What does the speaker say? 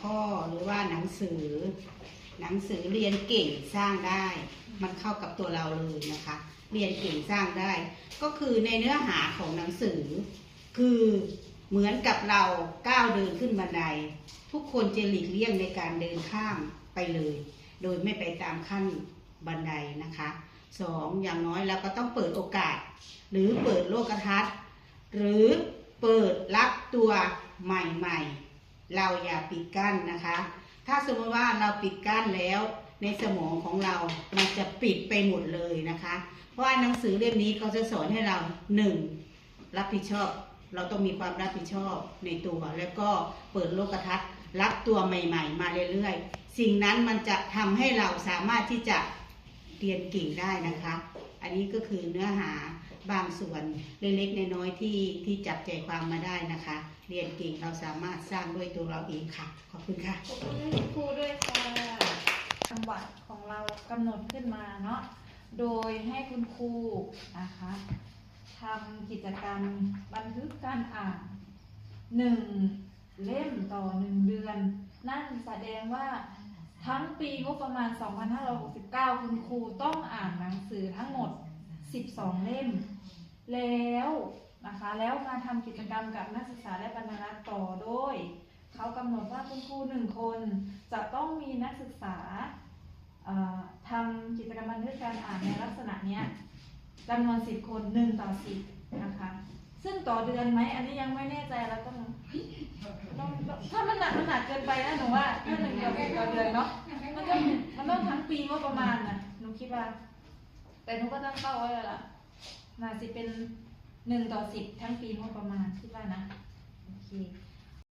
ข้อหรือว่าหนังสือ หนังสือเรียนเก่งสร้างได้ มันเข้ากับตัวเราเลยนะคะ เรียนเก่งสร้างได้ ก็คือในเนื้อหาของหนังสือ คือเหมือนกับเราก้าวเดินขึ้นบันได ทุกคนจะหลีกเลี่ยงในการเดินข้ามไปเลย โดยไม่ไปตามขั้นบันไดนะคะสองอย่างน้อยเราก็ต้องเปิดโอกาส หรือเปิดโลกทัศน์ หรือเปิดรับตัวใหม่ ๆ เราอย่าปิดกั้นนะคะ ถ้าสมมติว่าเราปิดกั้นแล้วในสมองของเรา มันจะปิดไปหมดเลยนะคะ เพราะว่าหนังสือเล่มนี้เขาจะสอนให้เราหนึ่งรับผิดชอบ เราต้องมีความรับผิดชอบในตัว แล้วก็เปิดโลกทัศน์ รับตัวใหม่ ๆ มาเรื่อยๆ สิ่งนั้นมันจะทำให้เราสามารถที่จะเรียนเก่งได้นะคะ อันนี้ก็คือเนื้อหา บางส่วนเล็กๆน้อยๆที่ที่จับใจความมาได้นะคะ เรียนเก่งเราสามารถสร้างด้วยตัวเราเองค่ะ ขอบคุณค่ะขอบคุณครูด้วยค่ะจังหวัดของเรากำหนดขึ้นมาเนาะโดยให้คุณครูนะคะทำกิจกรรมบันทึกการอ่านหนึ่งเล่มต่อหนึ่งเดือน นั่นแสดงว่าทั้งปีงบประมาณ 2569 คุณครูต้องอ่านหนังสือทั้งหมด 12 เล่ม แล้วนะคะแล้วมาทำกิจกรรมกับนักศึกษาและบรรณารักษ์ต่อโดยเขากำหนดว่าคุณครูหนึ่งคนจะต้องมีนักศึกษาทำกิจกรรมบันทึกการอ่านในลักษณะเนี้ยจำนวนสิบคนหนึ่งต่อสิบนะคะ ซึ่งต่อเดือนไหมอันนี้ยังไม่แน่ใจเราต้องต้องถ้ามันหนักมันหนักเกินไปนะหนูว่าถ้าหนึ่งเดียวต่อเดือนเนาะมันก็มันต้องทั้งปีว่าประมาณนะหนูคิดว่า แต่หนูก็ตั้งเป้าไว้แล้วล่ะน่าสิเป็นหนึ่งต่อสิบทั้งปีงบประมาณคิดว่านะ โอเค